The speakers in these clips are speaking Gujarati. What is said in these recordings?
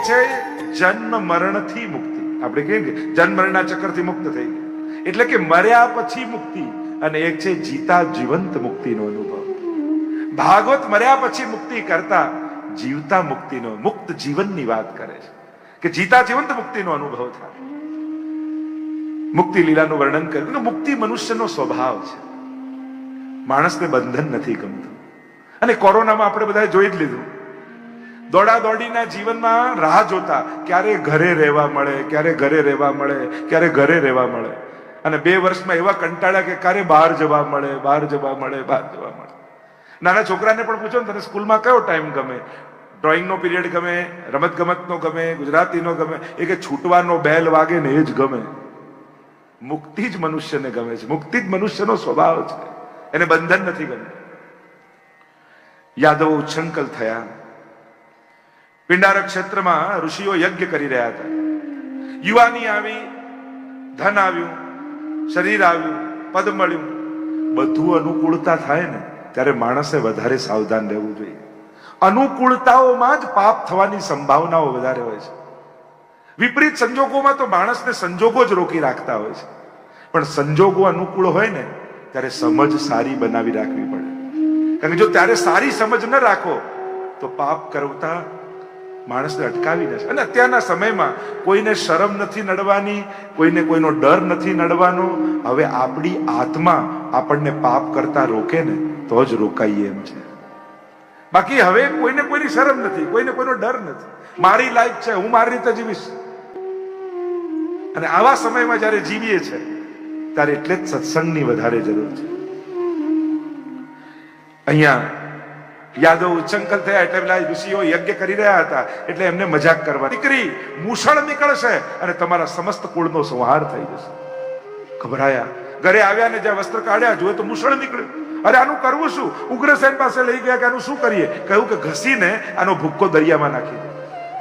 છે જન્મ મરણથી મુક્તિ. આપણે કહીએ કે જન્મ મરણના ચક્રથી મુક્ત થઈ ગયા. એટલે કે મર્યા પછી મુક્તિ અને એક છે જીતા જીવંત મુક્તિનો અનુભવ. ભાગવત મર્યા પછી મુક્તિ કરતા જીવતા મુક્તિનો, મુક્ત જીવનની વાત કરે છે. કે જીતા જીવંત મુક્તિનો અનુભવ થાય. મુક્તિ લીલાનું વર્ણન કર્યું. મુક્તિ મનુષ્યનો સ્વભાવ છે. માણસને બંધન નથી ગમતું. અને કોરોનામાં આપણે બધાએ જોઈ જ લીધું. દોડા દોડીના જીવનમાં રાહ જોતા ક્યારે ઘરે રહેવા મળે, ક્યારે ઘરે રહેવા મળે, ક્યારે ઘરે રહેવા મળે. અને બે વર્ષમાં એવા કંટાળ્યા કે ક્યારે બહાર જવા મળે, બહાર જવા મળે, બહાર જવા મળે. નાના છોકરાને પણ પૂછો ને, તને સ્કૂલમાં કયો ટાઈમ ગમે? ડ્રોઈંગનો પીરિયડ ગમે રમત ગમતનો ગમે, ગુજરાતીનો ગમે? એ કે છૂટવાનો બેલ વાગે ને એ જ ગમે. મુક્તિ જ મનુષ્યને ગમે છે. મુક્તિ જ મનુષ્યનો સ્વભાવ છે. એને બંધન નથી ગમતું. યાદવો ઉચ્છંકલ થયા. પિંડારક ક્ષેત્રમાં ઋષિઓ યજ્ઞ કરી રહ્યા હતા. યુવાની આવી, ધન આવ્યું, શરીર આવ્યું, પદ મળ્યું. બધું અનુકૂળતા થાય ને, ત્યારે માણસે વધારે સાવધાન રહેવું જોઈએ. અનુકૂળતાઓમાં જ પાપ થવાની સંભાવનાઓ વધારે હોય છે. વિપરીત સંજોગોમાં તો માણસને સંજોગો જ રોકી રાખતા હોય છે. પણ સંજોગો અનુકૂળ હોય ને, ત્યારે સમજ સારી બનાવી રાખવી પડે. કારણ કે જો ત્યારે સારી સમજ ન રાખો, તો પાપ કરતા માણસને અટકાવી દે છે અને અત્યારના સમયમાં કોઈને શરમ નથી નડવાની, કોઈને કોઈનો ડર નથી નડવાનો. હવે આપણી આત્મા આપણને પાપ કરતા રોકે ને, તો જ રોકાઈએ એમ છે. બાકી હવે કોઈને કોઈની શરમ નથી, કોઈને કોઈનો ડર નથી. મારી લાઈફ છે, હું મારી રીતે જીવીશ. અને આવા સમયમાં જ્યારે જીવીએ છે, ત્યારે એટલે જ સત્સંગની વધારે જરૂર છે. અહીંયા યાદવ ઉચ્ચંકલ થયા એટલે પેલા ઋષિઓ યજ્ઞ કરી રહ્યા હતા. એટલે એમને મજાક કરવા દીકરી, મૂષણ નીકળશે અને તમારા સમસ્ત કુળનો સંહાર થઈ જશે. ગભરાયા. ઘરે આવ્યા ને જ્યાં વસ્ત્ર કાઢ્યા જોયે તો મૂષણ નીકળ્યું. અરે, આનું કરવું શું? ઉગ્રસેન પાસે લઈ ગયા કે આનું શું કરીએ? કહ્યું કે ઘસીને આનો ભૂક્કો દરિયામાં નાખી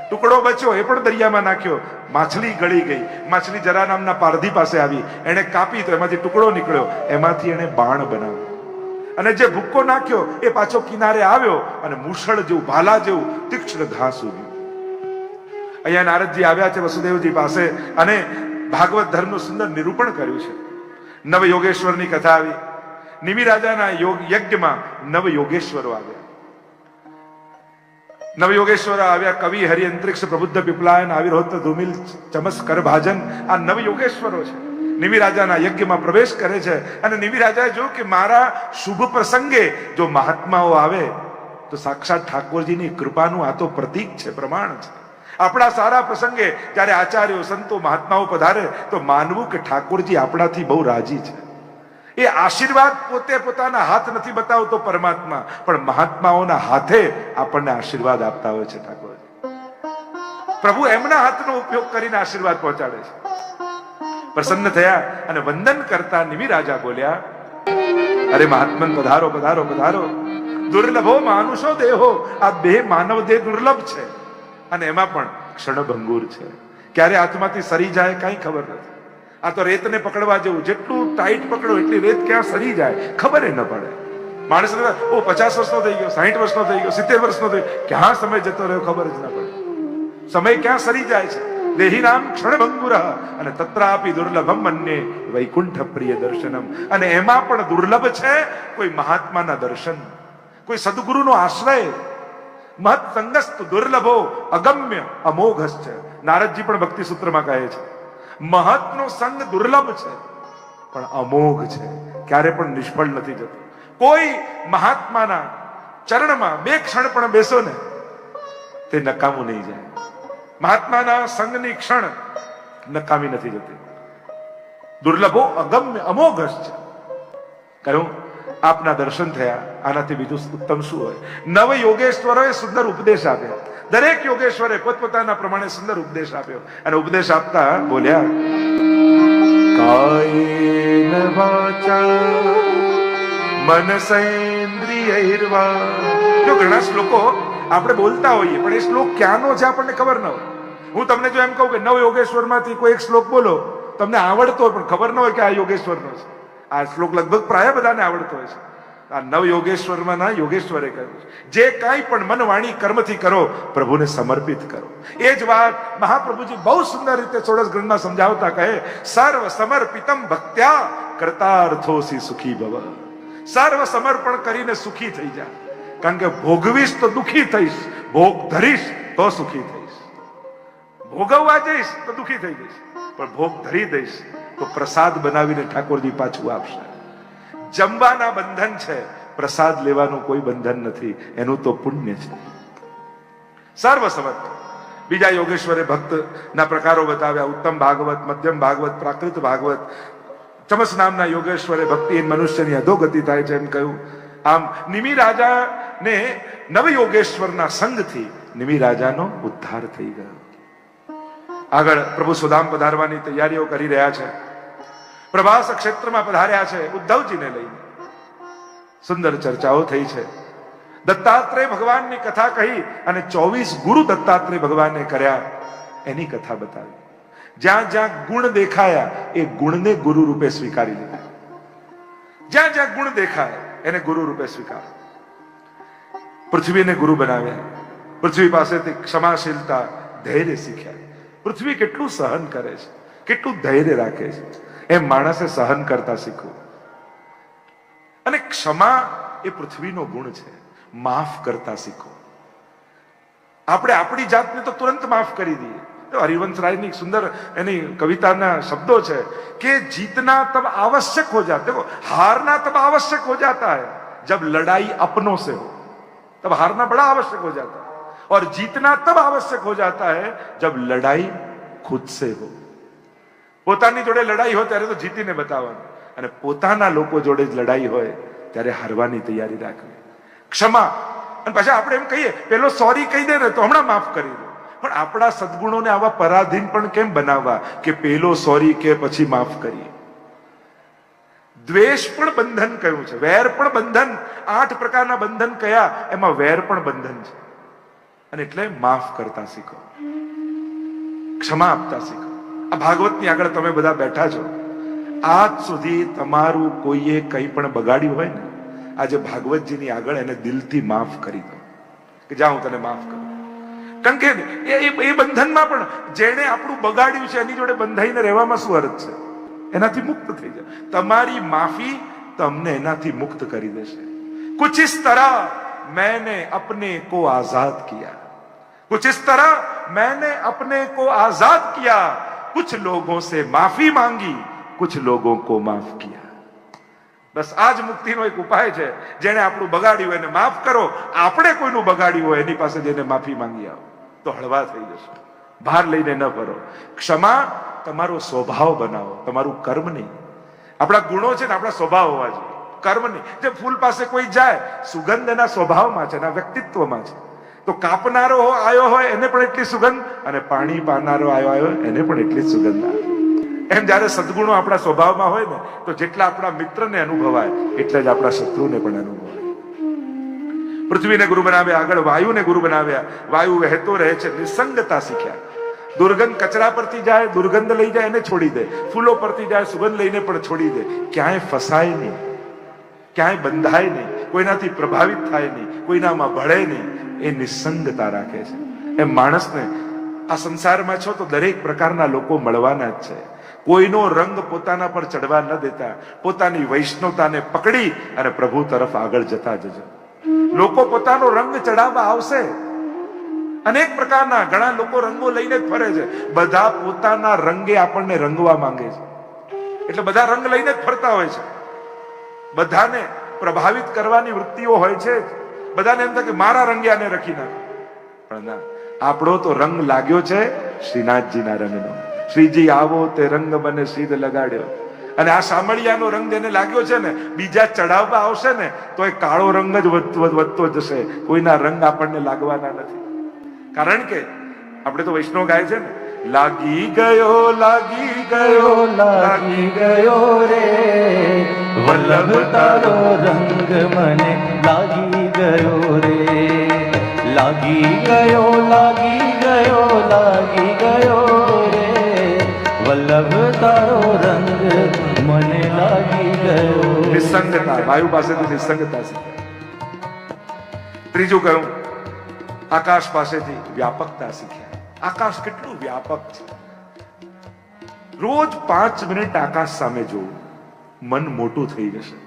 ટુકડો બચ્યો, એ પણ દરિયામાં નાખ્યો. માછલી ગળી ગઈ. માછલી જરા નામના પારધી પાસે આવી. એણે કાપી તો એમાંથી ટુકડો નીકળ્યો. એમાંથી એણે બાણ બનાવ્યું. અને જે ભૂક્કો નાખ્યો, એ પાછો કિનારે આવ્યો અને મૂષળ જેવું, ભાલા જેવું, તીક્ષ્ણ ઘાસ ઉગ્યું. અહીંયા નારદજી આવ્યા છે વસુદેવજી પાસે અને ભાગવત ધર્મનું સુંદર નિરૂપણ કર્યું છે. નવ યોગેશ્વરની કથા આવી. નિમિ રાજાના યોગ યજ્ઞમાં નવ યોગેશ્વરો આવ્યા. નવ યોગેશ્વર આવ્યા, કવિ, હરિ અંતરિક્ષ, પ્રબુદ્ધ પીપલાયન આવિર્હોત ધુમિલ ચમસ્કર ભાજન, આ નવ યોગેશ્વરો છે. નિમિ રાજાના યજ્ઞમાં પ્રવેશ કરે છે. અને નિવિરાજાએ જોયું કે મારા શુભ પ્રસંગે જો મહાત્માઓ આવે, તો સાક્ષાત ઠાકોરજીની કૃપાનું આ તો પ્રતીક છે, પ્રમાણ છે. આપણા સારા પ્રસંગે જ્યારે આચાર્યો, સંતો, મહાત્માઓ પધારે, તો માનવું કે ઠાકોરજી આપણાથી બહુ રાજી છે. એ આશીર્વાદ પોતે પોતાના હાથ નથી બતાવતો પરમાત્મા, પણ મહાત્માઓના હાથે આપણને આશીર્વાદ આપતા હોય છે ઠાકોરજી. પ્રભુ એમના હાથનો ઉપયોગ કરીને આશીર્વાદ પહોંચાડે છે. પ્રસન્ન થયા અને વંદન કરતા નિમિ રાજા બોલ્યા, અરે મહાત્મન, પધારો પધારો પધારો. દુર્લભો માનુષો દેહો. આ બે માનવ દેહ દુર્લભ છે. અને એમાં પણ ક્ષણભંગુર છે. ક્યારે હાથમાંથી સરી જાય કઈ ખબર નથી. આ તો રેતને પકડવા જેવું, જેટલું ટાઈટ પકડો, એટલી રેત ક્યાં સરી જાય? ખબર ન પડે. માણસ ઓ, પચાસ વર્ષનો થઈ ગયો, સાહીઠ વર્ષનો થઈ ગયો, સિત્તેર વર્ષનો થઈ ગયો. ક્યાં સમય જતો રહ્યો ખબર જ ના પડે. સમય ક્યાં સરી જાય છે? દેહી નામ ક્ષણભંગુર. અને તત્રાપી દુર્લભમ મન્યે વૈકુંઠ પ્રિય દર્શનમ. અને એમાં પણ દુર્લભ છે કોઈ મહાત્માના દર્શન. કોઈ સદગુરુનો આશ્રય. મહત સંગસ્ત દુર્લભો અગમ્ય અમોઘસ છે નારદજી પણ ભક્તિ સૂત્રમાં કહે છે મહત્નો સંગ દુર્લભ છે, પણ અમોઘ છે. ક્યારે પણ નિષ્ફળ નથી જતો. કોઈ મહાત્માના ચરણમાં બે ક્ષણ પણ બેસો ને, તે નકામું નહીં જાય. મહાત્માના સંગની ક્ષણ નકામી નથી જતી. દુર્લભો અગમ્ય અમોઘ છે. કહ્યું, આપના દર્શન થયા, આનાથી બીજું ઉત્તમ શું હોય? નવ યોગેશ્વરોએ સુંદર ઉપદેશ આપ્યો. દરેક યોગેશ્વરે પોતપોતાના પ્રમાણે સુંદર ઉપદેશ આપ્યો. અને ઉપદેશ આપતા બોલ્યા, કાયેન વાચા ઘણા શ્લોકો આપણે બોલતા હોઈએ, પણ એ શ્લોક ક્યાંનો છે આપણને ખબર ન હોય. હું તમને જો એમ કહું કે નવ યોગેશ્વરમાંથી કોઈ એક શ્લોક બોલો, તમને આવડતો હોય, પણ ખબર ન હોય કે આ યોગેશ્વરનો છે. આ શ્લોક લગભગ પ્રાય બધાને આવડતો હોય છે. આ નવ યોગેશ્વરમાં ના, યોગેશ્વરે કહ્યું છે. જે કાંઈ પણ મન વાણી કર્મથી કરો, પ્રભુને સમર્પિત કરો. એ જ વાત મહાપ્રભુજી બહુ સુંદર રીતે સોળસ ગ્રંથમાં સમજાવતા કહે સર્વ સમર્પિતમ ભક્ત્યા કરતાર્થોસી સુખી ભવ. સર્વ સમર્પણ કરીને સુખી થઈ જા. કારણ કે ભોગવીશ તો દુખી થઈશ, ભોગ ધરીશ તો સુખી થઈશ. ભોગવવા જઈશ તો દુખી થઈ જઈશ, પણ ભોગ ધરી દઈશ તો પ્રસાદ બનાવીને ઠાકોરજી પાછું આપશે. જમવાના બંધન છે, પ્રસાદ લેવાનું કોઈ બંધન નથી, એનું તો પુણ્ય છે. સર્વ સમર્થ બીજા યોગેશ્વરે ભક્ત ના પ્રકારો બતાવ્યા, ઉત્તમ ભાગવત, મધ્યમ ભાગવત, પ્રાકૃત ભાગવત. ચમસ નામના યોગેશ્વરે ભક્તિ મનુષ્યની અધોગતિ થાય છે એમ કહ્યું. આમ નિમિ નવ યોગેશ્વરના સંગથી નિમિ રાજાનો ઉદ્ધાર થઈ ગયો. આગળ પ્રભુ સુદામ પધારવાની તૈયારીઓ કરી રહ્યા છે. પ્રભાસ ક્ષેત્રમાં પધાર્યા છે ઉદ્ધવજીને લઈને. સુંદર ચર્ચાઓ થઈ છે. દત્તાત્રેય ભગવાનની કથા કહી અને ચોવીસ ગુરુ દત્તાત્રેય ભગવાને કર્યા, એની કથા બતાવી. જ્યાં જ્યાં ગુણ દેખાયા, એ ગુણને ગુરુ રૂપે સ્વીકારી લીધા. જ્યાં જ્યાં ગુણ દેખાય એને ગુરુ રૂપે સ્વીકાર. પૃથ્વીને ગુરુ બનાવ્યા પૃથ્વી પાસેથી ક્ષમાશીલતા, ધૈર્ય શીખ્યા પૃથ્વી કેટલું સહન કરે છે, કેટલું ધૈર્ય રાખે છે, એમ માણસે સહન કરતા શીખવું. અને ક્ષમા એ પૃથ્વીનો ગુણ છે, માફ કરતા શીખો આપણે આપણી જાતને તો તુરંત માફ કરી દઈએ. हरिवंश राय ની સુંદર એની કવિતાના શબ્દો છે કે જીતના તબ આવશ્યક હો જાતા. देखो હારના તબ આવશ્યક હો જાતા है જબ લડાઈ અપનો સે હો. તબ હારના बड़ा આવશ્યક हो जाता है और जीतना तब आवश्यक हो जाता है जब लड़ाई खुद से પોતાની જોડે લડાઈ હોય ત્યારે તો જીતીને બતાવવાનું. અને પોતાના લોકો જોડે જ લડાઈ હોય ત્યારે હારવાની તૈયારી રાખવી. ક્ષમા. અને પછી આપણે એમ કહીએ, પેલો સોરી કહી દે ને તો હમણાં માફ કરી દે. પણ આપણા સદગુણોને આવા પરાધીન પણ કેમ બનાવવા? કે પેલો સોરી કે પછી માફ કરીએ દ્વેષ પણ બંધન કયું છે? વેર પણ બંધન. આઠ પ્રકારના બંધન કયા? એમાં વેર પણ બંધન છે. અને એટલે માફ કરતા શીખો. ક્ષમા આપતા શીખો. આ ભાગવતની આગળ તમે બધા બેઠા છો. આજ સુધી તમારું કોઈએ કંઈ પણ બગાડ્યું હોય ને, આજે ભાગવતજીની આગળ એને દિલથી માફ કરી દો. કે જા હું તને માફ કરું. કારણ કે એ એ બંધનમાં પણ જેણે આપણું બગાડ્યું છે, એની જોડે બંધાઈને રહેવામાં શું અર્થ છે? એનાથી મુક્ત થઈ જાય. તમારી માફી તમને એનાથી મુક્ત કરી દેશે. કુછ ઇસ તરહ મેને અપને કો આઝાદ કિયા. કુછ ઇસ તરહ મેને અપને કો આઝાદ કિયા. કુછ લોગો સે માફી માંગી, કુછ લોગો કો માફ કિયા. બસ આજ મુક્તિનો એક ઉપાય છે. જેણે આપણું બગાડ્યું એને માફ કરો. આપણે કોઈનું બગાડ્યું હોય એની પાસે જઈને માફી માંગી આવો. તો હળવા થઈ જશે. ભાર લઈને ન ભરો. ક્ષમા તમારો સ્વભાવ બનાવો. તમારું કર્મ નહીં. આપણા ગુણો છે ને આપણા સ્વભાવ હોવા જોઈએ. કર્મ નહીં. જે ફૂલ પાસે કોઈ જાય સુગંધ એના સ્વભાવમાં છે એના વ્યક્તિત્વમાં છે. તો કાપનારો આવ્યો હોય, એને પણ એટલી સુગંધ અને પાણી પાનારો આવ્યો આવ્યો એને પણ એટલી જ સુગંધ આવે. એમ જ્યારે સદગુણો આપણા સ્વભાવમાં હોય ને, તો જેટલા આપણા મિત્રને અનુભવાય, એટલે જ આપણા શત્રુને પણ અનુભવાય. પૃથ્વીને ગુરુ બનાવ્યા આગળ વાયુને ગુરુ બનાવ્યા. વાયુ વહેતો રહે છે, નિસંગતા શીખ્યા. દુર્ગંધ કચરા પરથી જાય, દુર્ગંધ લઈ જાય એને છોડી દે. ફૂલો પરથી જાય, સુગંધ લઈને પણ છોડી દે. ક્યાંય ફસાય નહીં. ક્યાંય બંધાય નહીં. કોઈનાથી પ્રભાવિત થાય નહીં. કોઈનામાં ભળે નહીં. એ નિસંગતા રાખે છે. એમ માણસને આ સંસારમાં છો તો દરેક પ્રકારના લોકો મળવાના જ છે. કોઈનો રંગ પોતાના પર ચડવા ન દેતા. પોતાની વૈષ્ણવતાને પકડી અને પ્રભુ તરફ આગળ જતા જજો. લોકો પોતાનો રંગ ચડાવવા આવશે. અનેક પ્રકારના ઘણા લોકો રંગો લઈને જ ફરે છે. બધા પોતાના રંગે આપણને રંગવા માંગે છે. એટલે બધા રંગ લઈને જ ફરતા હોય છે. બધાને પ્રભાવિત કરવાની વૃત્તિઓ હોય છે. બધાને એમ કે મારા રંગે આને રખી નાખે. પણ ના, આપણો તો રંગ લાગ્યો છે શ્રીનાથજીના રંગનો શ્રીજી આવો તે રંગ મને સીધ લગાડ્યો. અને આ સામળિયાનો રંગ જેને લાગ્યો છે ને, બીજા ચડાવવા આવશે ને, તો એ કાળો રંગ જ વધતો જશે. કોઈના રંગ આપણને લાગવાના નથી. કારણ કે, આપણે તો વૈષ્ણવ ગાય છે ને, લાગી ગયો લાગી ગયો લાગી ગયો રે. વલ્લભ તારો રંગ મને લાગી ગયો રે. લાગી ગયો લાગી ગયો લાગી ગયો રે. વલ્લભ તારો રંગ મને લાગી ગયો. નિસંગતા, વાયુ પાસેથી નિસંગતા શીખ્યા ત્રીજું કહ્યું, આકાશ પાસેથી વ્યાપકતા શીખ્યા આકાશ કેટલું વ્યાપક છે. રોજ પાંચ મિનિટ આકાશ સામે જોવું, મન મોટું થઈ જશે.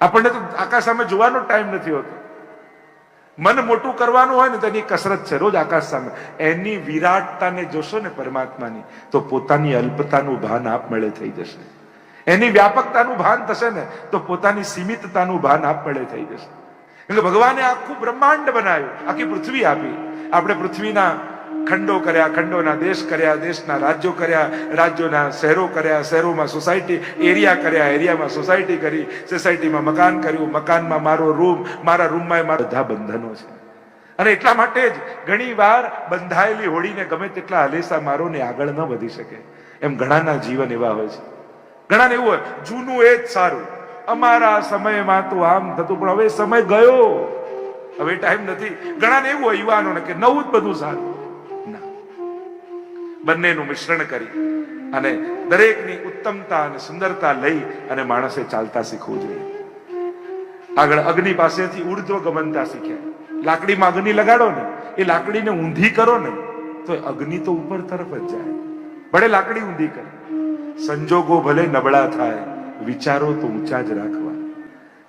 આપણને તો આકાશ સામે જોવાનો ટાઈમ નથી હોતો. મન મોટું કરવાનું હોય ને તેની કસરત છે, રોજ આકાશ સામે. એની વિરાટતાને જોશો ને પરમાત્માની, તો પોતાની અલ્પતાનું ભાન આપમેળે થઈ જશે. એની વ્યાપકતાનું ભાન થશે ને, તો પોતાની સીમિતતાનું ભાન આપમેળે થઈ જશે. એટલે ભગવાને આખું બ્રહ્માંડ બનાવ્યું, આખી પૃથ્વી આપી. આપણે પૃથ્વીના ખંડો કર્યા, ખંડોના દેશ કર્યા, દેશના રાજ્યો કર્યા, રાજ્યોના શહેરો કર્યા, શહેરોમાં સોસાયટી, એરિયા કર્યા, એરિયામાં સોસાયટી કરી, સોસાયટીમાં મકાન કર્યું, મકાનમાં મારો રૂમ, મારા રૂમમાં મારા બધા બંધનો છે. અને એટલા માટે જ ઘણી વાર બંધાયેલી હોડીને ગમે તેટલા હલેસા મારો ને આગળ ન વધી શકે. એમ ઘણાના જીવન એવા હોય છે. ઘણાને એવું હોય, જૂનું એ જ સારું. અમારા સમયમાં તો આમ થતું, પણ હવે સમય ગયો. હવે ટાઈમ નથી. ઘણાને એવું હોય યુવાનોને કે નવું જ બધું સારું. બંનેનું મિશ્રણ કરી અને દરેકની ઉત્તમતા અને સુંદરતા લઈ અને માણસે ચાલતા શીખવું જોઈએ. આગળ અગ્નિ પાસેથી ઉર્ધ્વ ગમનતા શીખ્યા. લાકડીમાં અગ્નિ લગાડો ને, એ લાકડીને ઊંધી કરો ને, તો અગ્નિ તો ઉપર તરફ જ જાય. ભલે લાકડી ઊંધી કરે. સંજોગો ભલે નબળા થાય, વિચારો તો ઊંચા જ રાખવા.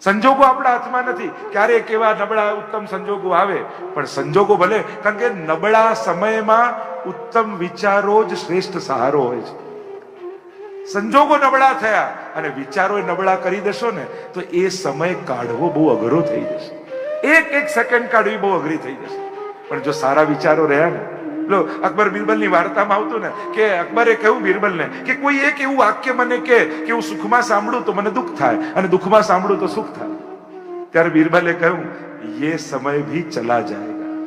સંજોગો આપણા હાથમાં નથી. ક્યારે કેવા નબળા ઉત્તમ સંજોગો આવે, પણ સંજોગો ભલે, કારણ કે નબળા સમયમાં ઉત્તમ વિચારો જ શ્રેષ્ઠ સહારો હોય છે. સંજોગો નબળા થયા અને વિચારો નબળા કરી દેશો ને, તો એ સમય કાઢવો બહુ અઘરો થઈ જશે. એક એક સેકન્ડ કાઢવી બહુ અઘરી થઈ જશે. પણ જો સારા વિચારો રહ્યા ને લો, અકબર બિરબલની વાર્તામાં આવતું ને, કે અકબરે કહ્યું બિરબલને, કે કોઈ એક એવું વાક્ય મને કે કે હું સુખમાં સાંભળું તો મને દુઃખ થાય, અને દુઃખમાં સાંભળું તો સુખ થાય. ત્યારે બિરબલે કહ્યું ये સમય ભી ચલા જાયગા.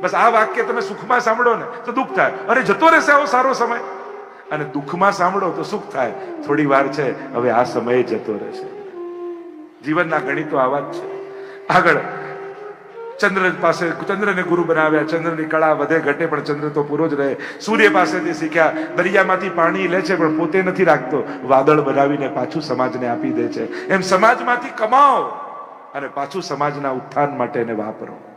બસ આ વાક્ય તમે સુખમાં સાંભળો ને, તો દુઃખ થાય. અરે, જતો રહેશે આવો સારો સમય. અને દુઃખમાં સાંભળો તો સુખ થાય. થોડી વાર છે, હવે આ સમય જતો રહેશે. જીવનના ગણિતો આવા જ છે. આગળ ચંદ્ર પાસે ચંદ્રને ગુરુ બનાવ્યા, ચંદ્રની કળા વધે ઘટે, પણ ચંદ્ર તો પૂરો જ રહે. સૂર્ય પાસેથી શીખ્યા, દરિયામાંથી પાણી લે છે, પણ પોતે નથી રાખતો. વાદળ બનાવીને પાછું સમાજને આપી દે છે. એમ સમાજમાંથી કમાઓ અને પાછું સમાજના ઉત્થાન માટે એને વાપરો.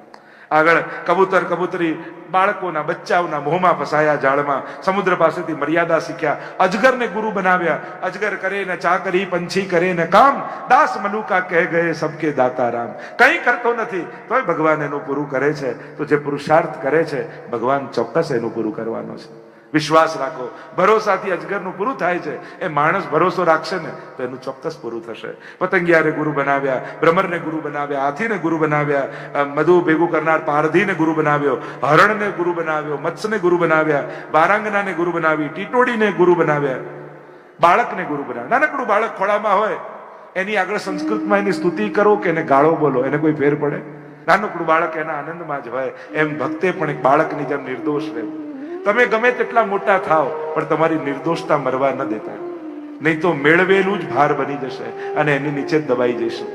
આગળ કબૂતર, કબૂતરી બાળકોના, બચ્ચાઓના મોહમાં ફસાયા જાળમાં સમુદ્ર પાસેથી મર્યાદા શીખ્યા. અજગરને ગુરુ બનાવ્યા. અજગર કરે ને ચા કરી પંછી કરે ને કામ. દાસ મલુકા કહે ગયે સબકે દાતા રામ. કંઈ કરતો નથી, તોય ભગવાન એનું પૂરું કરે છે. તો જે પુરુષાર્થ કરે છે, ભગવાન ચોક્કસ એનું પૂરું કરવાનો છે. વિશ્વાસ રાખો. ભરોસાથી અજગરનું પૂરું થાય છે. એ માણસ ભરોસો રાખશે ને, તો એનું ચોક્કસ પૂરું થશે. પતંગિયારે ગુરુ બનાવ્યા ભ્રમરને ગુરુ બનાવ્યા, હાથીને ગુરુ બનાવ્યા મધુ ભેગું કરનાર પારધીને ગુરુ બનાવ્યો, હરણને ગુરુ બનાવ્યો, મત્સ્યને ગુરુ બનાવ્યા, વારાંગનાને ગુરુ બનાવી, ટીટોડીને ગુરુ બનાવ્યા, બાળકને ગુરુ બનાવ્યા. નાનકડું બાળક ખોળામાં હોય, એની આગળ સંસ્કૃતમાં એની સ્તુતિ કરો કે એને ગાળો બોલો, એને કોઈ ફેર પડે? નાનકડું બાળક એના આનંદમાં જ હોય. એમ ભક્તે પણ એક બાળકની જેમ નિર્દોષ રહેવું તમે ગમે તેટલા મોટા થાવ પણ તમારી નિર્દોષતા મરવા ન દેતા. નહીં તો મેળવેલું જ ભાર બની જશે અને એની નીચે દબાઈ જઈશું.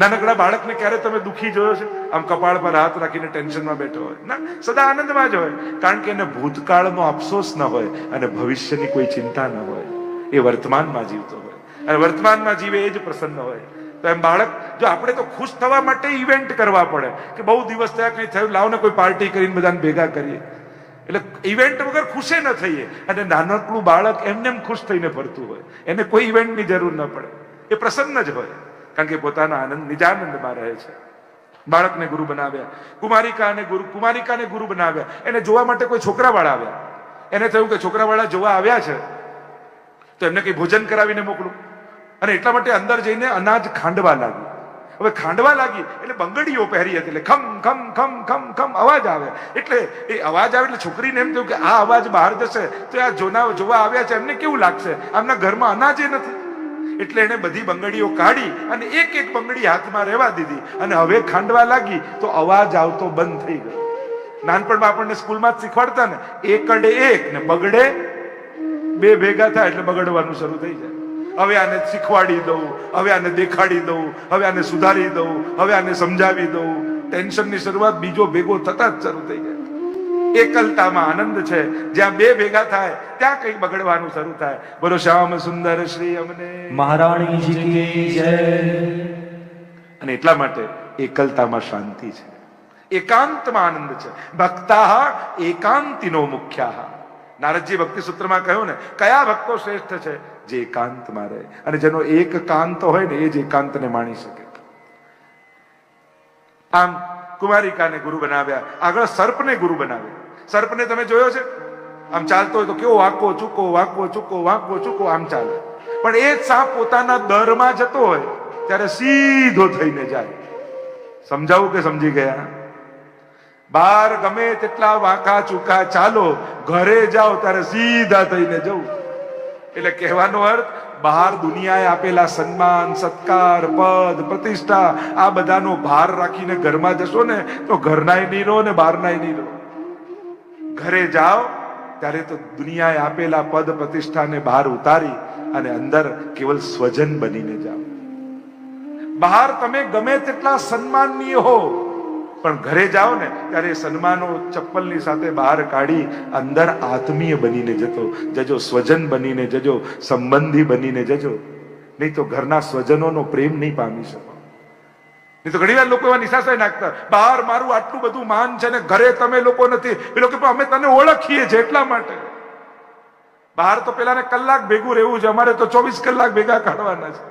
નાનકડા બાળકને ક્યારે તમે દુખી જોયો છે? આમ કપાળ પર હાથ રાખીને ટેન્શનમાં બેઠો હોય. ના, સદા આનંદમાં જ હોય. કારણ કે એને ભૂતકાળનો અફસોસ ન હોય અને ભવિષ્યની કોઈ ચિંતા ન હોય. એ વર્તમાનમાં જીવતો હોય. અને વર્તમાનમાં જીવે એ જ પ્રસન્ન હોય. તો એમ બાળક, જો આપણે તો ખુશ થવા માટે ઇવેન્ટ કરવા પડે, કે બહુ દિવસ થયા કંઈ થયું લાવ ને કોઈ પાર્ટી કરીને બધાને ભેગા કરીએ. એટલે ઇવેન્ટ વગર ખુશે ન થઈએ. અને નાનકડું બાળક એમને એમ ખુશ થઈને ફરતું હોય. એને કોઈ ઇવેન્ટની જરૂર ન પડે. એ પ્રસન્ન જ હોય. કારણ કે પોતાના આનંદ નિજાનંદમાં રહે છે. બાળકને ગુરુ બનાવ્યા. કુમારિકાને ગુરુ કુમારિકાને ગુરુ બનાવ્યા. એને જોવા માટે કોઈ છોકરાવાળા આવ્યા. એને થયું કે છોકરાવાળા જોવા આવ્યા છે, તો એમને કંઈ ભોજન કરાવીને મોકલું. અને એટલા માટે અંદર જઈને અનાજ ખાંડવા લાગી હવે ખાંડવા લાગી, એટલે બંગડીઓ પહેરી હતી, એટલે ખમ ખમ ખમ ખમ ખમ, અવાજ આવે. એટલે એ અવાજ આવે એટલે છોકરીને એમ થયું કે આ અવાજ બહાર જશે, તો આ જોના, જોવા આવ્યા છે, એમને કેવું લાગશે? આમના ઘરમાં અનાજે નથી. એટલે એને બધી બંગડીઓ કાઢી અને એક એક બંગડી હાથમાં રહેવા દીધી. અને હવે ખાંડવા લાગી, તો અવાજ આવતો બંધ થઈ ગયો. નાનપણમાં આપણને સ્કૂલમાં જ શીખવાડતા ને, એકડે એક ને બગડે, બે ભેગા થાય એટલે બગડવાનું શરૂ થઈ જાય. હવે આને શીખવાડી દઉં હવે આને દેખાડી દઉં હવે આને સુધારી દઉં હવે આને સમજાવી દઉં. ટેન્શનની શરૂઆત બીજો ભેગો થતા જ શરૂ થઈ જાય. એકલતામાં આનંદ છે. જ્યાં બે ભેગા થાય ત્યાં કઈ બગડવાનું શરૂ થાય. બોલો શ્યામ સુંદર શ્રી અમને. મહારાણીજી જય. અને એટલા માટે એકલતામાં શાંતિ છે. એકાંતમાં આનંદ છે. ભક્તા એકાંતિનો મુખ્યા. નારદજી ભક્તિ સૂત્રમાં કહ્યું ને, કયા ભક્તો શ્રેષ્ઠ છે? જે એકાંતમાં રહે. અને જેનો એક કાંત હોય ને, એ જ એકાંતને માણી શકે. આમ કુમારિકાને ગુરુ બનાવ્યા, આગળ સર્પને ગુરુ બનાવ્યા. સર્પને તમે જોયો છે? આમ ચાલતો હોય તો કેવો વાંકો, ચૂકો વાંકો ચૂકો વાંકો, ચૂકો, આમ ચાલે. પણ એ જ સાપ પોતાના દરમાં જતો હોય, ત્યારે સીધો થઈને જાય. સમજાવું કે સમજી ગયા? બાર ગમે તેટલા વાંકા ચૂકા ચાલો, ઘરે જાઓ ત્યારે સીધા થઈને જવું. એટલે કહેવાનો અર્થ, બહાર દુનિયાએ આપેલા સન્માન, સત્કાર, પદ, પ્રતિષ્ઠા, આ બધાનો ભાર રાખીને ઘરમાં જશો ને, તો ઘરનાય નહીં રહો ને બહારનાય નહીં રહો. ઘરે જાઓ, ત્યારે તો દુનિયાએ આપેલા પદ, પ્રતિષ્ઠાને બહાર ઉતારી અને અંદર કેવલ સ્વજન બનીને જાઓ. બહાર તમે ગમે તેટલા સન્માનનીય હો પણ ઘરે જાઓ ને, ત્યારે સન્માનો ચપ્પલની સાથે બહાર કાઢી અંદર આત્મીય બનીને જતો જજો સ્વજન બનીને જજો, સંબંધી બનીને જજો. નહીં તો ઘરના સ્વજનોનો પ્રેમ નહીં પામી શકો. નહીં તો ઘણી વાર લોકો એવા નિશાસાય નાખતા, બહાર મારું આટલું બધું માન છે ને, ઘરે તમે લોકો નથી. એ લોકો અમે તને ઓળખીએ છીએ એટલા માટે. બહાર તો પેલાને કલાક ભેગું રહેવું છે, અમારે તો ચોવીસ કલાક ભેગા કાઢવાના છે.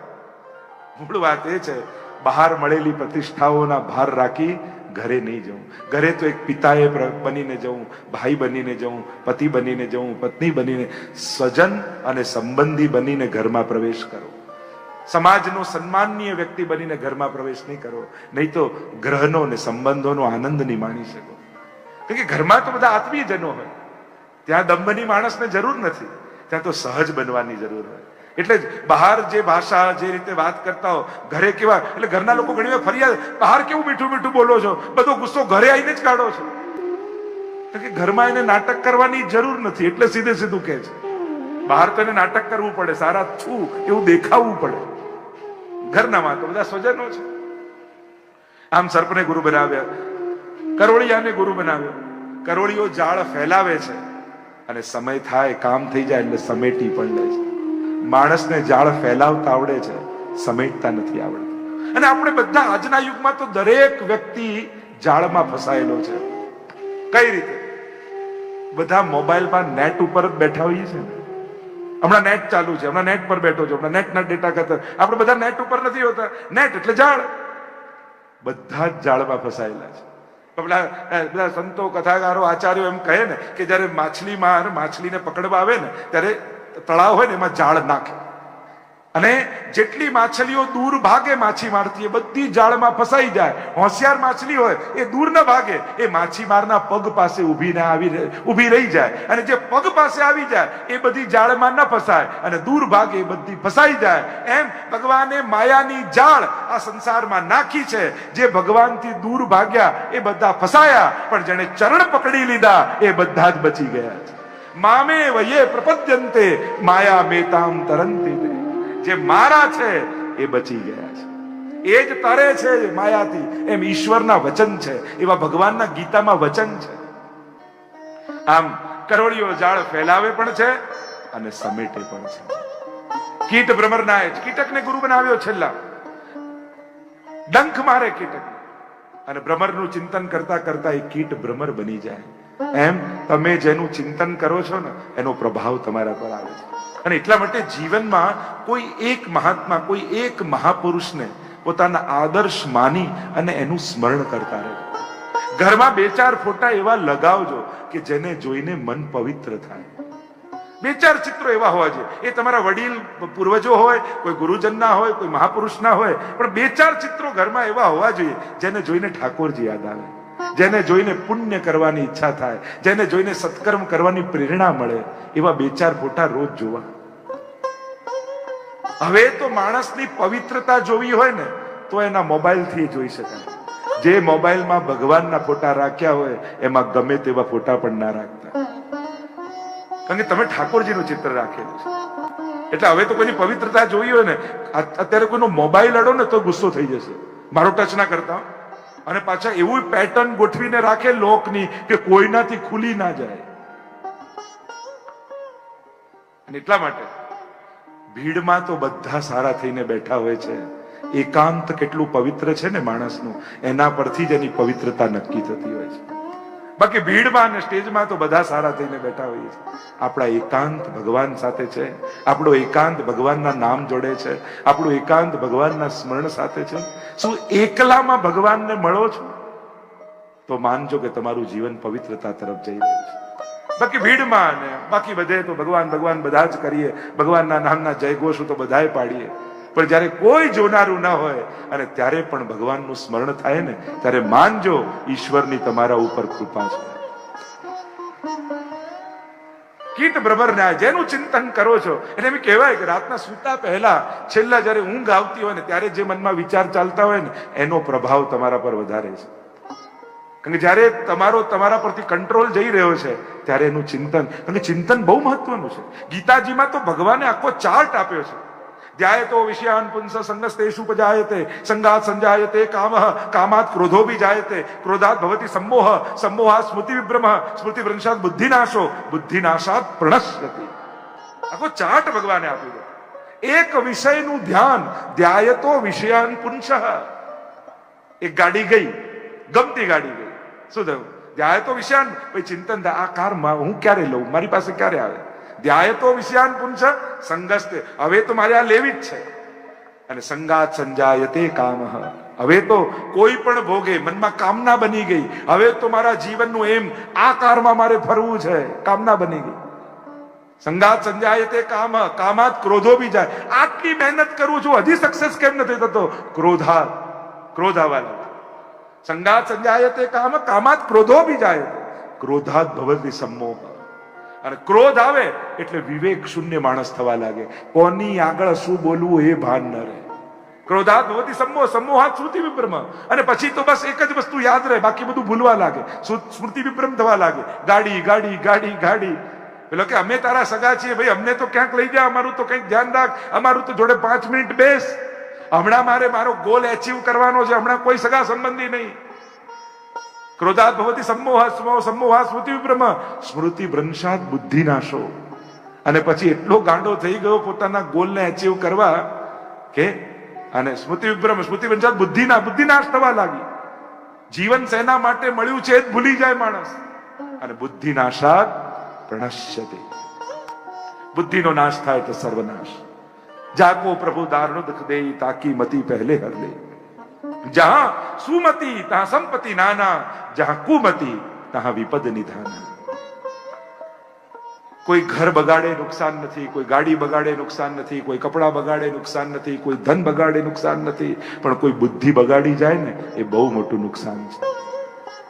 મૂળ વાત એ છે, બહાર મળેલી પ્રતિષ્ઠાઓના ભાર રાખી ઘરે નહીં જવું ઘરે તો એક પિતાએ બનીને જવું ભાઈ બનીને જવું પતિ બનીને જવું પત્ની બનીને, સ્વજન અને સંબંધી બનીને ઘરમાં પ્રવેશ કરો. સમાજનો સન્માનનીય વ્યક્તિ બનીને ઘરમાં પ્રવેશ નહીં કરો. નહીં તો ગ્રહનો અને સંબંધોનો આનંદ નહીં માણી શકો. કારણ કે ઘરમાં તો બધા આત્મીયજનો હોય. ત્યાં દંભની માણસને જરૂર નથી. ત્યાં તો સહજ બનવાની જરૂર હોય. એટલે બહાર જે ભાષા જે રીતે વાત કરતા હો, ઘરે કેવા, એટલે ઘરના લોકો ઘણી વાર ફરિયાદ, બહાર કેવું મીઠું મીઠું બોલો છો? બધો ગુસ્સો ઘરે આવીને જ કાઢો છો. કે ઘરમાં એને નાટક કરવાની જરૂર નથી, એટલે સીધે સીધું કહે છે. બહાર તો એને નાટક કરવું પડે, સારા છું એવું દેખાવું પડે. ઘરનામાં તો બધા સ્વજનો છે. આમ સર્પને ગુરુ બનાવ્યા, કરોળિયાને ગુરુ બનાવ્યો. કરોળીઓ જાળ ફેલાવે છે અને સમય થાય, કામ થઈ જાય, એટલે સમેટી પણ લે છે. માણસને જાળ ફેલાવતા આવડે છે, સમેટતા નથી આવડતું. અને આપણે બધા આજના યુગમાં તો દરેક વ્યક્તિ જાળમાં ફસાયેલો છે. કઈ રીતે? બધા મોબાઈલમાં નેટ ઉપર જ બેઠા હોઈએ છે હમણાં નેટ ચાલુ છે, હમણાં નેટ પર બેઠો છો, હમણાં નેટના ડેટા કરતા આપણે બધા નેટ ઉપર નથી હોતા. નેટ એટલે જાળ. બધા જ જાળમાં ફસાયેલા છે. પેલા બધા સંતો, કથાકારો, આચાર્યો એમ કહે ને કે જ્યારે માછલી માર માછલીને પકડવા આવે ને, ત્યારે તળાવ હોય ને એમાં જાળ નાખે. અને જેટલી માછલીઓ દૂર ભાગે માછીમારથી એ બધી જાળમાં ફસાઈ જાય. હોશિયાર માછલી હોય, એ દૂર ન ભાગે. એ માછીમારના પગ પાસે ઊભી ના આવી ઊભી રહી જાય. અને જે પગ પાસે આવી જાય, એ બધી જાળમાં ન ફસાય. અને દૂર ભાગે, એ બધી ફસાઈ જાય. એમ ભગવાને માયાની જાળ આ સંસારમાં નાખી છે. જે ભગવાનથી દૂર ભાગ્યા, એ બધા ફસાયા. પણ જેણે ચરણ પકડી લીધા, એ બધા જ બચી ગયા છે. મામે વયે પ્રપદ્યંતે માયા મેતામ તરંતી જે મારા છે, એ બચી ગયા છે. એ જ તરે છે માયાથી. એમ ઈશ્વરના વચન છે, એવા ભગવાનના ગીતામાં વચન છે. આમ કરોળીઓ જાળ ફેલાવે પણ છે અને સમેટે પણ છે. કીટ ભ્રમરનાય જ. કીટકને ગુરુ બનાવ્યો છેલ્લા. ડંખ મારે કીટક અને ભ્રમરનું ચિંતન કરતા કરતા એ કીટ ભ્રમર બની જાય. એમ તમે જેનું ચિંતન કરો છો ને, એનો પ્રભાવ તમારા પર આવે છે. અને એટલા માટે જીવનમાં કોઈ એક મહાત્મા, કોઈ એક મહાપુરુષને પોતાના આદર્શ માની અને એનું સ્મરણ કરતા રહેજો ઘરમાં બે ચાર ફોટા એવા લગાવજો કે જેને જોઈને મન પવિત્ર થાય. બે ચાર ચિત્રો એવા હોવા જોઈએ. એ તમારા વડીલ, પૂર્વજો હોય, કોઈ ગુરુજનના હોય, કોઈ મહાપુરુષના હોય, પણ બે ચાર ચિત્રો ઘરમાં એવા હોવા જોઈએ જેને જોઈને ઠાકોરજી યાદ આવે. જેને જોઈને પુણ્ય કરવાની ઈચ્છા થાય, જેને જોઈને સત્કર્મ કરવાની પ્રેરણા મળે, એવા બે ચાર ફોટા રોજ જોવા. હવે તો માણસની પવિત્રતા જોવી હોય ને, તો એના મોબાઈલથી જોઈ શકાય. જે મોબાઈલમાં ભગવાનના ફોટા રાખ્યા હોય, એમાં ગમે તેવા ફોટા પણ ના રાખતા. કારણ કે તમે ઠાકોરજીનું ચિત્ર રાખેલું છે. એટલે હવે તો કોઈની પવિત્રતા જોઈ હોય ને અત્યારે કોઈનો મોબાઈલ અડો ને તો ગુસ્સો થઈ જશે. મારો ટચ ના કરતા. અને પાછા એવું પેટર્ન ગોઠવીને રાખે લોકની કે કોઈનાથી ખુલી ના જાય. અને એટલા માટે ભીડમાં તો બધા સારા થઈને બેઠા હોય છે. એકાંત કેટલું પવિત્ર છે ને માણસનું? એના પરથી જ એની પવિત્રતા નક્કી થતી હોય છે. બાકી ભીડમાં અને સ્ટેજમાં તો બધા સારા થઈને બેઠા હોઈએ છે આપણા એકાંત ભગવાન સાથે છે. આપણો એકાંત ભગવાનના નામ જોડે છે. આપણું એકાંત ભગવાનના સ્મરણ સાથે છે. શું એકલામાં ભગવાનને મળો છો? તો માનજો કે તમારું જીવન પવિત્રતા તરફ જઈ રહ્યું છે. બાકી ભીડમાં ને બાકી બધે તો ભગવાન ભગવાન બધા જ કરીએ. ભગવાનના નામના જયઘોષ તો બધાએ પાડીએ. પણ જ્યારે કોઈ જોનારું ના હોય અને ત્યારે પણ ભગવાનનું સ્મરણ થાય ને, ત્યારે માનજો ઈશ્વરની તમારા ઉપર કૃપા છે. કીટ ભ્રમર ન્યાય, જેનું ચિંતન કરો છો. એટલે એમ કહેવાય કે રાતના સૂતા પહેલા, છેલ્લા જ્યારે ઊંઘ આવતી હોય ને, ત્યારે જે મનમાં વિચાર ચાલતા હોય ને, એનો પ્રભાવ તમારા પર વધારે છે. કારણ કે જ્યારે તમારો તમારા પરથી કંટ્રોલ જઈ રહ્યો છે, ત્યારે એનું ચિંતન, કારણ કે ચિંતન બહુ મહત્વનું છે. ગીતાજીમાં તો ભગવાને આખો ચાર્ટ આપ્યો છે. ધ્યાયતો વિષયાન પુંસ સંગસ્તેષુ પજાયતે સંગાત સંજાયતે કામ કામાત ક્રોધો બી જાયતે ક્રોધાત ભવતી સંમોહ સમ્મોહા સ્મૃતિ વિભ્રમ સ્મૃતિ ભ્રંશાત બુદ્ધિનાશો બુદ્ધિનાશાત પ્રણશ્યતિ આખો ચાટ ભગવાને આપ્યો એક વિષયનું ધ્યાન ધ્યાયતો વિષયાન પુંસ એક ગાડી ગઈ ગમતી ગાડી ગઈ શું થયું ધ્યાયતો વિષયાન પછી ચિંતન આ કાર હું ક્યારે લઉં મારી પાસે ક્યારે આવે ધ્યાય તો વિષયાન પુંછ સંગસ્તે. હવે તો મારે આ લેવી જ છે. અને સંગાત સંજાયતે કામ. હવે તો કોઈ પણ ભોગે મનમાં કામના બની ગઈ. હવે તો મારા જીવનનું એમ આ કારમાં મારે ફરવું છે. કામના બની ગઈ. સંગાત સંજાયતે કામ. કામાત ક્રોધો બી જાય. આટલી મહેનત કરું છું, હજી સક્સેસ કેમ નથી થતો? ક્રોધ લાગે સંગાત સંજાયતે કામ. કામાત ક્રોધો બી જાય. ક્રોધાત ભવતી સંમોહ. અને ક્રોધ આવે એટલે વિવેક શૂન્ય માણસ થવા લાગે. કોની આગળ શું બોલવું એ ભાન ન રહે. ક્રોધાત ભવતી સમોહ સંમોહાત સ્મૃતિ વિભ્રમ. અને પછી તો બસ એક જ વસ્તુ યાદ રહે, બાકી બધું ભૂલવા લાગે. સ્મૃ- સ્મૃતિ વિભ્રમ થવા લાગે. ગાડી ગાડી ગાડી ગાડી. એટલે કે, અમે તારા સગા છીએ, ભાઈ, અમને તો ક્યાંક લઈ જા, અમારું તો કંઈક ધ્યાન રાખ, અમારું તો જોડે પાંચ મિનિટ બેસ. હમણાં મારે મારો ગોલ એચીવ કરવાનો છે, હમણાં કોઈ સગા સંબંધી નહીં. ક્રોધાત ભવતી સંમોહ સ્મો સંમોહા સ્મૃતિ વિભ્રમ સ્મૃતિ ભ્રંશાત બુદ્ધિ નાશો અને પછી એટલો ગાંડો થઈ ગયો પોતાના ગોલને અચીવ કરવા કે અને સ્મૃતિ વિભ્રમ, સ્મૃતિ ભ્રંશાત બુદ્ધિના બુદ્ધિનાશ થવા લાગી. જીવન સેના માટે મળ્યું છે એ ભૂલી જાય માણસ. અને બુદ્ધિનાશાત પ્રણશ્યતે. બુદ્ધિનો નાશ થાય તો સર્વનાશ. જાગો પ્રભુ દારણો દુઃખ દે, તાકી મતી પહેલે હર લે. જહાં સુમતિ ત્યાં સંપતિ નાના જહાં કુમતિ ત્યાં વિપદ નિધાના કોઈ ઘર બગાડે નુકસાન નથી કોઈ ગાડી બગાડે નુકસાન નથી કોઈ કપડા બગાડે નુકસાન નથી કોઈ ધન બગાડે નુકસાન નથી પણ કોઈ બુદ્ધિ બગાડી જાય ને એ બહુ મોટું નુકસાન છે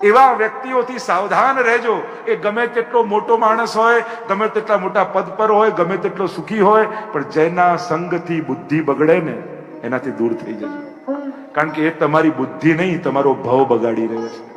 એવા વ્યક્તિઓથી સાવધાન રહેજો એ ગમે તેટલો મોટો માણસ હોય ગમે તેટલા મોટા પદ પર હોય ગમે તેટલો સુખી હોય પણ જેના સંગથી બુદ્ધિ બગડે ને એનાથી દૂર થઈ જજો કારણ કે એ તમારી બુદ્ધિ નહીં તમારો ભાવ બગાડી રહ્યો છે.